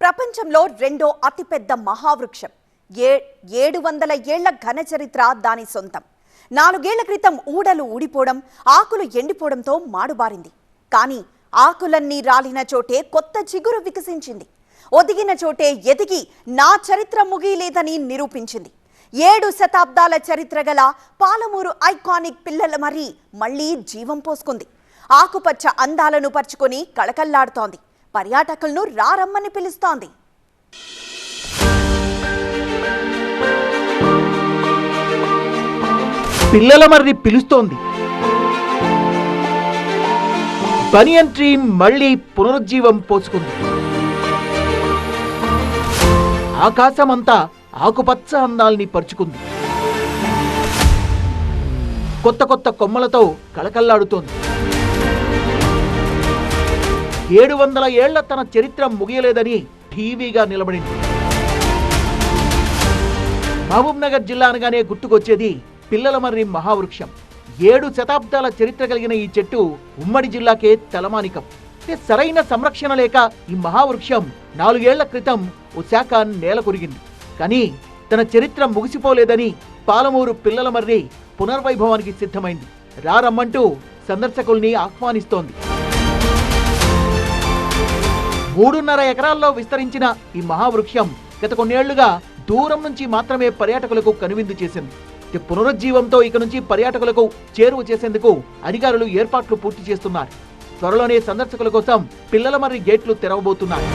ప్రపంచంలో రెండో అతిపెద్ద మహావృక్షం. ఏ ఏడు వందల ఏళ్ళ ఘన చరిత్ర దాని సొంతం. నాలుగేళ్ళ క్రితం ఊడలు ఊడిపోవడం ఆకులు ఎండిపోవడంతో మాడుబారింది. కానీ ఆకులన్నీ రాలిన చోటే కొత్త చిగురు వికసించింది. ఒదిగిన చోటే ఎదిగి నా చరిత్ర ముగియలేదని నిరూపించింది. ఏడు శతాబ్దాల చరిత్ర గల పాలమూరు ఐకానిక్ పిల్లల మరి మళ్ళీ జీవం పోసుకుంది. ఆకుపచ్చ అందాలను పరుచుకొని కళకల్లాడుతోంది పర్యాటకులను రారమ్మని పిలుస్తోంది. పిల్లల మర్రి పిలుస్తోంది. బనియన్ ట్రీ మళ్ళీ పునరుజ్జీవం పోసుకుంది. ఆకాశమంతా ఆకుపచ్చ అందాల్ని పరుచుకుంది. కొత్త కొత్త కొమ్మలతో కళకల్లాడుతోంది ఏడు వందల ఏళ్ళ తన చరిత్ర ముగియలేదని టీవీగా నిలబడింది. మహబూబ్ నగర్ జిల్లా అనగానే గుర్తుకొచ్చేది పిల్లల మర్రి మహావృక్షం. ఏడు శతాబ్దాల చరిత్ర కలిగిన ఈ చెట్టు ఉమ్మడి జిల్లాకే తలమానికం. సరైన సంరక్షణ లేక ఈ మహావృక్షం నాలుగేళ్ళ క్రితం ఓ శాఖ నేల కొరిగింది కానీ తన చరిత్ర ముగిసిపోలేదని పాలమూరు పిల్లల మర్రి పునర్వైభవానికి సిద్ధమైంది. రారమ్మంటూ సందర్శకుల్ని ఆహ్వానిస్తోంది. మూడున్నర ఎకరాల్లో విస్తరించిన ఈ మహావృక్షం గత కొన్నేళ్ళుగా దూరం నుంచి మాత్రమే పర్యాటకులకు కనువిందు చేసింది. పునరుజ్జీవంతో ఇక నుంచి పర్యాటకులకు చేరువ చేసేందుకు అధికారులు ఏర్పాట్లు పూర్తి చేస్తున్నారు. త్వరలోనే సందర్శకుల కోసం పిల్లల మర్రి గేట్లు తెరవబోతున్నారు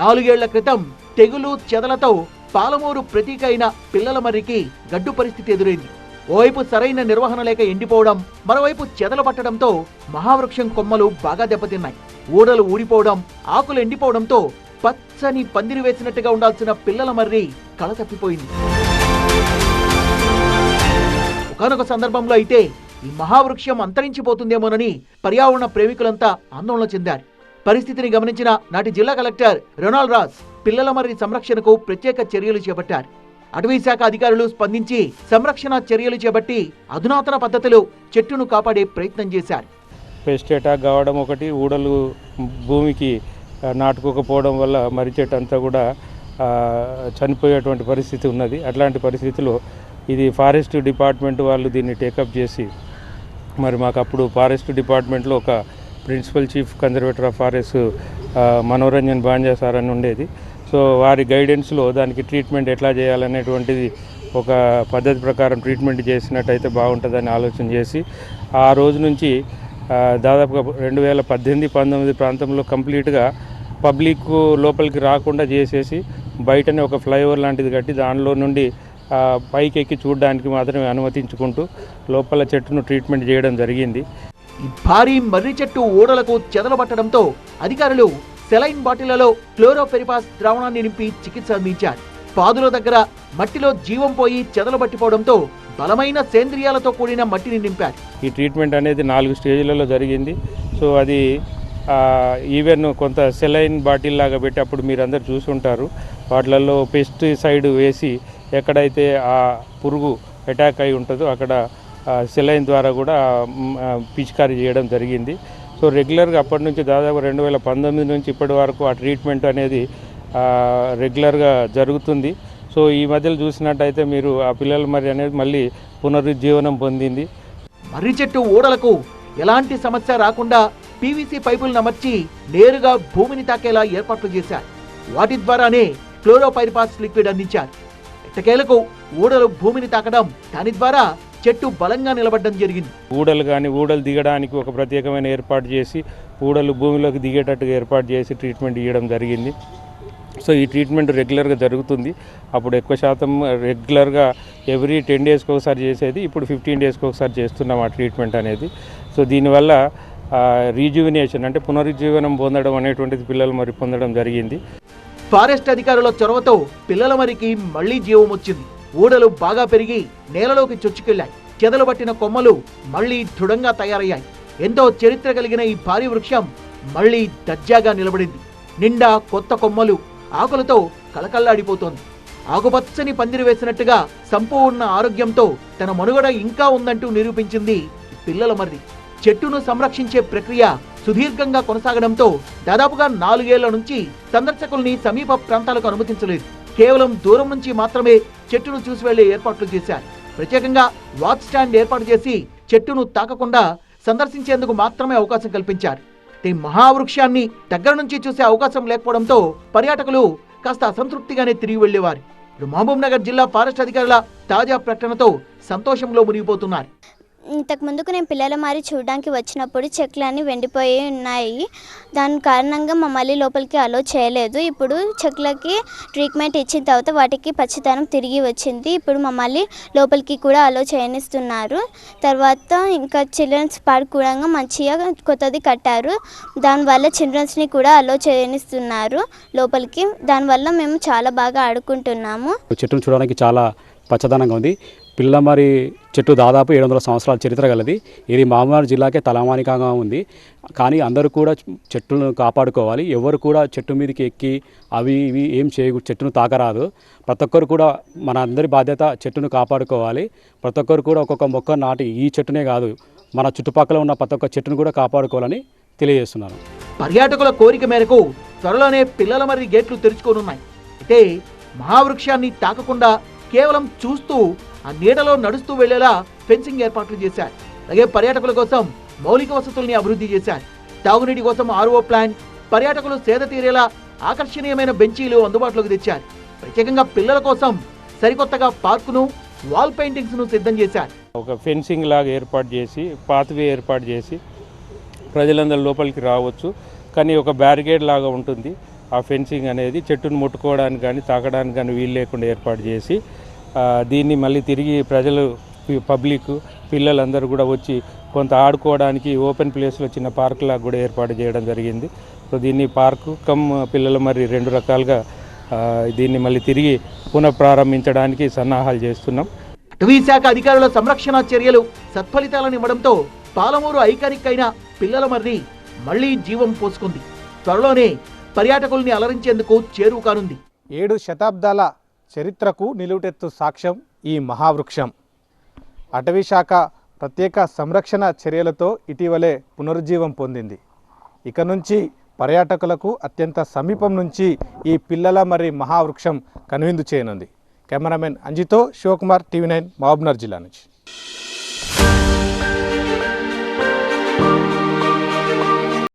నాలుగేళ్ళ క్రితం తెగులు చెదలతో పాలమూరు ప్రతీక అయిన పిల్లల మర్రికి గడ్డు పరిస్థితి ఎదురైంది. ఓవైపు సరైన నిర్వహణ లేక ఎండిపోవడం మరోవైపు చెదలు పట్టడంతో మహావృక్షం కొమ్మలు బాగా దెబ్బతిన్నాయి. ఊడలు ఊడిపోవడం ఆకులు ఎండిపోవడంతో పచ్చని పందిరి వేసినట్టుగా ఉండాల్సిన పిల్లల మర్రి కళ తప్పిపోయింది. ఒకనొక సందర్భంలో అయితే ఈ మహావృక్షం అంతరించిపోతుందేమోనని పర్యావరణ ప్రేమికులంతా ఆందోళన చెందారు. పరిస్థితిని గమనించిన నాటి జిల్లా కలెక్టర్ రొనాల్డ్ రాస్ పిల్లల మర్రి సంరక్షణకు ప్రత్యేక చర్యలు చేపట్టారు. అటవీ శాఖ అధికారులు స్పందించి సంరక్షణ చర్యలు చేపట్టి అధునాతన పద్ధతిలో చెట్టును కాపాడే ప్రయత్నం చేశారు. పెస్ట్ అటాక్ కావడం ఒకటి ఊడలు భూమికి నాటుకోకపోవడం వల్ల మర్రి చెట్టు అంతా కూడా చనిపోయేటువంటి పరిస్థితి ఉన్నది. అట్లాంటి పరిస్థితిలో ఇది ఫారెస్ట్ డిపార్ట్మెంట్ వాళ్ళు దీన్ని టేకప్ చేసి మరి మాకు అప్పుడు ఫారెస్ట్ డిపార్ట్మెంట్లో ఒక principal chief conservator of forest Manoranjan Banja sir అని ఉండేది. సో వారి గైడెన్స్లో దానికి ట్రీట్మెంట్ ఎట్లా చేయాలనేటువంటిది ఒక పద్ధతి ప్రకారం ట్రీట్మెంట్ చేసినట్టయితే బాగుంటుందని ఆలోచన చేసి ఆ రోజు నుంచి దాదాపుగా రెండు వేల పద్దెనిమిది పంతొమ్మిది ప్రాంతంలో కంప్లీట్గా పబ్లిక్ లోపలికి రాకుండా చేసేసి బయటనే ఒక ఫ్లైఓవర్ లాంటిది కట్టి దానిలో నుండి పైకి ఎక్కి చూడడానికి మాత్రమే అనుమతించుకుంటూ లోపల చెట్టును ట్రీట్మెంట్ చేయడం జరిగింది. భారీ మర్రి చెట్టు ఊడలకు చెదలబట్టడంతో అధికారులు సెలైన్ బాటిళ్ళలో క్లోరోఫెరిపాస్ ద్రావణాన్ని నింపి చికిత్స అందించారు. పాదుల దగ్గర మట్టిలో జీవం పోయి చెదలు పట్టిపోవడంతో బలమైన సేంద్రియాలతో కూడిన మట్టిని నింపారు. ఈ ట్రీట్మెంట్ అనేది నాలుగు స్టేజ్లలో జరిగింది. సో అది ఈవెన్ కొంత సెలైన్ బాటిల్ లాగా పెట్టి అప్పుడు మీరు అందరు చూసుంటారు. వాటిలలో పెస్టిసైడ్ వేసి ఎక్కడైతే ఆ పురుగు అటాక్ అయి ఉంటుందో అక్కడ సెలైన్ ద్వారా కూడా పిచికారీ చేయడం జరిగింది. సో రెగ్యులర్గా అప్పటి నుంచి దాదాపు రెండు వేల పంతొమ్మిది నుంచి ఇప్పటి వరకు ఆ ట్రీట్మెంట్ అనేది రెగ్యులర్గా జరుగుతుంది. సో ఈ మధ్యలో చూసినట్టయితే మీరు ఆ పిల్లల మరి అనేది మళ్ళీ పునరుజ్జీవనం పొందింది. మర్రి చెట్టు ఊడలకు ఎలాంటి సమస్య రాకుండా పీవీసీ పైపులను అమర్చి నేరుగా భూమిని తాకేలా ఏర్పాట్లు చేశారు. వాటి ద్వారానే క్లోరోపైరిపాస్ లిక్విడ్ అందించారు. ఎట్టకేలకు ఊడలు భూమిని తాకడం దాని ద్వారా చెట్టు బలంగా నిలబడడం జరిగింది. ఊడలు కానీ ఊడలు దిగడానికి ఒక ప్రత్యేకమైన ఏర్పాటు చేసి ఊడలు భూమిలోకి దిగేటట్టుగా ఏర్పాటు చేసి ట్రీట్మెంట్ ఇవ్వడం జరిగింది. సో ఈ ట్రీట్మెంట్ రెగ్యులర్గా జరుగుతుంది. అప్పుడు ఎక్కువ శాతం రెగ్యులర్గా ఎవ్రీ టెన్ డేస్కి ఒకసారి చేసేది ఇప్పుడు ఫిఫ్టీన్ డేస్కి ఒకసారి చేస్తున్నాం ఆ ట్రీట్మెంట్ అనేది. సో దీనివల్ల రీజువినేషన్ అంటే పునరుజ్జీవనం పొందడం అనేటువంటిది పిల్లలు మరి పొందడం జరిగింది. ఫారెస్ట్ అధికారుల చొరవతో పిల్లల మరికి మళ్ళీ జీవం వచ్చింది. ఊడలు బాగా పెరిగి నేలలోకి చొచ్చుకెళ్ళాయి చెదలు పట్టిన కొమ్మలు మళ్ళీ దృఢంగా తయారయ్యాయి. ఎంతో చరిత్ర కలిగిన ఈ భారీ వృక్షం మళ్ళీ దర్జాగా నిలబడింది. నిండా కొత్త కొమ్మలు ఆకులతో కలకల్లాడిపోతోంది ఆకుపచ్చని పందిరి వేసినట్టుగా సంపూర్ణ ఆరోగ్యంతో తన మనుగడ ఇంకా ఉందంటూ నిరూపించింది పిల్లల మర్రి. చెట్టును సంరక్షించే ప్రక్రియ సుదీర్ఘంగా కొనసాగడంతో దాదాపుగా నాలుగేళ్ళ నుంచి సందర్శకుల్ని సమీప ప్రాంతాలకు అనుమతించలేదు. కేవలం దూరం నుంచి మాత్రమే చెట్టును చూసి వెళ్ళే ఏర్పాట్లు చేశారు. ప్రత్యేకంగా వాచ్ స్టాండ్ ఏర్పాటు చేసి చెట్టును తాకకుండా సందర్శించేందుకు మాత్రమే అవకాశం కల్పించారు. ఈ మహావృక్షాన్ని దగ్గర నుంచి చూసే అవకాశం లేకపోవడంతో పర్యాటకులు కాస్త అసంతృప్తిగానే తిరిగి వెళ్ళేవారు మహబూబ్ నగర్ జిల్లా ఫారెస్ట్ అధికారుల తాజా ప్రకటనతో సంతోషంలో మునిగిపోతున్నారు. ఇంతకు ముందుకు నేను పిల్లల మారి చూడడానికి వచ్చినప్పుడు చెట్లన్నీ వెండిపోయి ఉన్నాయి. దాని కారణంగా మమ్మల్ని లోపలికి అలో చేయలేదు. ఇప్పుడు చెట్లకి ట్రీట్మెంట్ ఇచ్చిన తర్వాత వాటికి పచ్చితనం తిరిగి వచ్చింది. ఇప్పుడు మమ్మల్ని లోపలికి కూడా అలో చేయనిస్తున్నారు. తర్వాత ఇంకా చిల్డ్రన్స్ పార్క్ కూడా మంచిగా కొత్తది కట్టారు. దానివల్ల చిల్డ్రన్స్ని కూడా అలో చేయనిస్తున్నారు లోపలికి. దానివల్ల మేము చాలా బాగా ఆడుకుంటున్నాము. చెట్టును చూడడానికి చాలా పచ్చదనంగా ఉంది. పిల్లమరి చెట్టు దాదాపు ఏడు వందల సంవత్సరాల చరిత్ర గలది. ఇది మామూలు జిల్లాకే తలమానికంగా ఉంది. కానీ అందరూ కూడా చెట్టును కాపాడుకోవాలి. ఎవరు కూడా చెట్టు మీదకి ఎక్కి అవి ఇవి ఏం చేయకు చెట్టును తాకరాదు. ప్రతి ఒక్కరు కూడా మన అందరి బాధ్యత చెట్టును కాపాడుకోవాలి. ప్రతి ఒక్కరు కూడా ఒక్కొక్క మొక్క నాటి ఈ చెట్టునే కాదు మన చుట్టుపక్కల ఉన్న ప్రతి ఒక్క చెట్టును కూడా కాపాడుకోవాలని తెలియజేస్తున్నాను పర్యాటకుల కోరిక మేరకు త్వరలోనే పిల్లల మరి గేట్లు తెరుచుకోనున్నాయి. అయితే మహావృక్షాన్ని తాకకుండా కేవలం చూస్తూ ఆ నీడలో నడుస్తూ వెళ్ళేలా ఫెన్సింగ్ ఏర్పాట్లు చేశారు. అలాగే పర్యాటకుల కోసం మౌలిక వసతుల్ని అభివృద్ధి చేశారు. తాగునీటి కోసం ఆర్ఓ ప్లాన్ పర్యాటకులు సేద తీరేలా ఆకర్షణీయమైన బెంచీలు అందుబాటులోకి తెచ్చారు. ప్రత్యేకంగా పిల్లల కోసం సరికొత్తగా పార్కును వాల్ పెయింటింగ్స్ను సిద్ధం చేశారు. ఒక ఫెన్సింగ్ లాగా ఏర్పాటు చేసి పాత్వే ఏర్పాటు చేసి ప్రజలందరూ లోపలికి రావచ్చు. కానీ ఒక బ్యారికేడ్ లాగా ఉంటుంది. ఆ ఫెన్సింగ్ అనేది చెట్టును ముట్టుకోవడానికి కానీ తాకడానికి కానీ వీలు లేకుండా ఏర్పాటు చేసి దీన్ని మళ్ళీ తిరిగి ప్రజలు పబ్లిక్ పిల్లలందరూ కూడా వచ్చి కొంత ఆడుకోవడానికి ఓపెన్ ప్లేస్లో చిన్న పార్క్ లాగా కూడా ఏర్పాటు చేయడం జరిగింది. సో దీన్ని పార్కు కమ్ పిల్లలు మరి రెండు రకాలుగా దీన్ని మళ్ళీ తిరిగి పునఃప్రారంభించడానికి సన్నాహాలు చేస్తున్నాం. అటవీ శాఖ అధికారుల సంరక్షణ చర్యలు సత్ఫలితాలను ఇవ్వడంతో పాలమూరు ఐకానిక్ అయిన పిల్లల మర్రి మళ్ళీ జీవం పోసుకుంది. త్వరలోనే పర్యాటకుల్ని అలరించేందుకు చేరువు కానుంది. ఏడు శతాబ్దాల చరిత్రకు నిలువుటెత్తు సాక్ష్యం ఈ మహావృక్షం. అటవీశాఖ ప్రత్యేక సంరక్షణ చర్యలతో ఇటీవలే పునరుజ్జీవం పొందింది. ఇక నుంచి పర్యాటకులకు అత్యంత సమీపం నుంచి ఈ పిల్లల మరి మహావృక్షం కనువిందు చేయనుంది. కెమెరామెన్ అంజితో శివకుమార్ టీవీ నైన్ మహబూబ్నగర్ జిల్లా నుంచి.